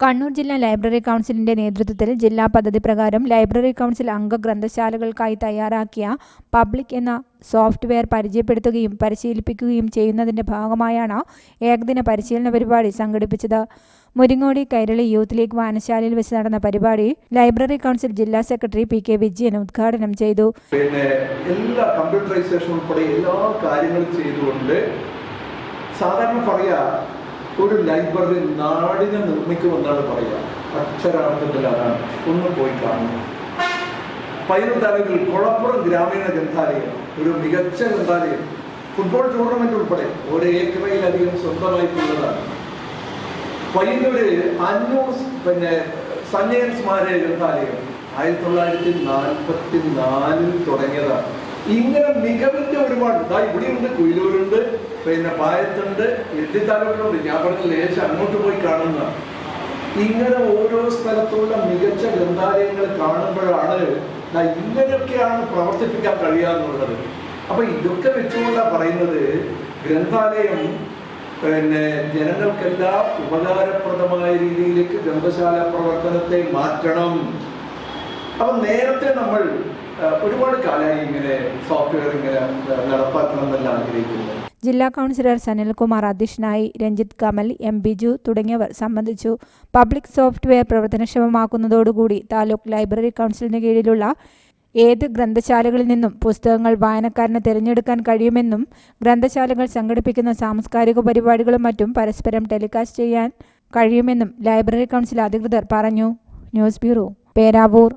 കണ്ണൂർ ജില്ലാ ലൈബ്രറി കൗൺസിലിന്റെ നേതൃത്വത്തിൽ ജില്ലാ പദ്ധതി പ്രകാരം ലൈബ്രറി കൗൺസിൽ അംഗ ഗ്രന്ഥശാലകൾക്കായി തയ്യാറാക്കിയ പബ്ലിക് എന്ന സോഫ്റ്റ്വെയർ പരിചയപ്പെടുത്തുകയും പരിശീലിപ്പിക്കുകയും ചെയ്യുന്നതിന്റെ ഭാഗമായാണ് ഏകദിന പരിശീലന പരിപാടി സംഘടിപ്പിച്ചത്. മുരിങ്ങോടി കൈരളി യൂത്ത് ലീഗ് വായനശാലയിൽ വെച്ച് നടന്ന പരിപാടി ലൈബ്രറി കൗൺസിൽ ജില്ലാ സെക്രട്ടറി പി കെ വിജയൻ ഉദ്ഘാടനം ചെയ്തു. പിന്നെ എല്ലാ കമ്പ്യൂട്ടറൈസേഷൻ ഉൾപ്പെടെ എല്ലാ കാര്യങ്ങളും ചെയ്തുകൊണ്ട് സാധാരണ പറയാ ഒരു ലൈബ്രറി നാടിനെ നിർമ്മിക്കുമെന്നാണ് പറയുക. അക്ഷരാർത്ഥത്തിൽ അതാണ് ഒന്ന് പോയി കാണുന്നു. പതിനെട്ടാളുകൾ കുളപ്പുറം ഗ്രാമീണ ഗ്രന്ഥാലയം ഒരു മികച്ച ഗ്രന്ഥാലയം ഫുട്ബോൾ ടൂർണമെന്റ് ഉൾപ്പെടെ ഒരു ഏക്കറയിലധികം സ്വന്തമായിട്ടുള്ളതാണ് പയ്യന്നൂര് അന്നൂർ പിന്നെ സഞ്ജയൻ സ്മാരക ഗ്രന്ഥാലയം ആയിരത്തി തൊള്ളായിരത്തി നാൽപ്പത്തി നാലിൽ തുടങ്ങിയതാണ്. ഇങ്ങനെ മികവിന്റെ ഒരുപാട്. ഇവിടെയുണ്ട് കുയിലൂരുണ്ട് പിന്നെ പായത്തുണ്ട് എട്ടിത്താലൂരുണ്ട് ഞാൻ പറഞ്ഞ ലേശം അങ്ങോട്ട് പോയി കാണുന്ന. ഇങ്ങനെ ഓരോ സ്ഥലത്തുള്ള മികച്ച ഗ്രന്ഥാലയങ്ങൾ കാണുമ്പോഴാണ് ഇങ്ങനെയൊക്കെയാണ് പ്രവർത്തിപ്പിക്കാൻ കഴിയാന്നുള്ളത്. അപ്പൊ ഇതൊക്കെ വെച്ചുകൊണ്ടാണ് പറയുന്നത് ഗ്രന്ഥാലയം പിന്നെ ജനങ്ങൾക്കെല്ലാം ഉപകാരപ്രദമായ രീതിയിലേക്ക് ഗ്രന്ഥശാല പ്രവർത്തനത്തെ മാറ്റണം. അപ്പൊ നേരത്തെ നമ്മൾ ഒരുപാട് കാലമായി ഇങ്ങനെ സോഫ്റ്റ്വെയർ ഇങ്ങനെ ആ, നടപ്പാക്കണം എന്നല്ല ആഗ്രഹിക്കുന്നത്. ജില്ലാ കൗൺസിലർ സനിൽകുമാർ അധ്യക്ഷനായി രഞ്ജിത്ത് കമൽ എം ബിജു തുടങ്ങിയവർ സംബന്ധിച്ചു. പബ്ലിക് സോഫ്റ്റ്വെയർ പ്രവർത്തനക്ഷമമാക്കുന്നതോടുകൂടി താലൂക്ക് ലൈബ്രറി കൗൺസിലിന് കീഴിലുള്ള ഏത് ഗ്രന്ഥശാലകളിൽ നിന്നും പുസ്തകങ്ങൾ വായനക്കാരന് തിരഞ്ഞെടുക്കാൻ കഴിയുമെന്നും ഗ്രന്ഥശാലകൾ സംഘടിപ്പിക്കുന്ന സാംസ്കാരിക പരിപാടികളും മറ്റും പരസ്പരം ടെലികാസ്റ്റ് ചെയ്യാൻ കഴിയുമെന്നും ലൈബ്രറി കൗൺസിൽ അധികൃതർ പറഞ്ഞു. News bureau Peravoor.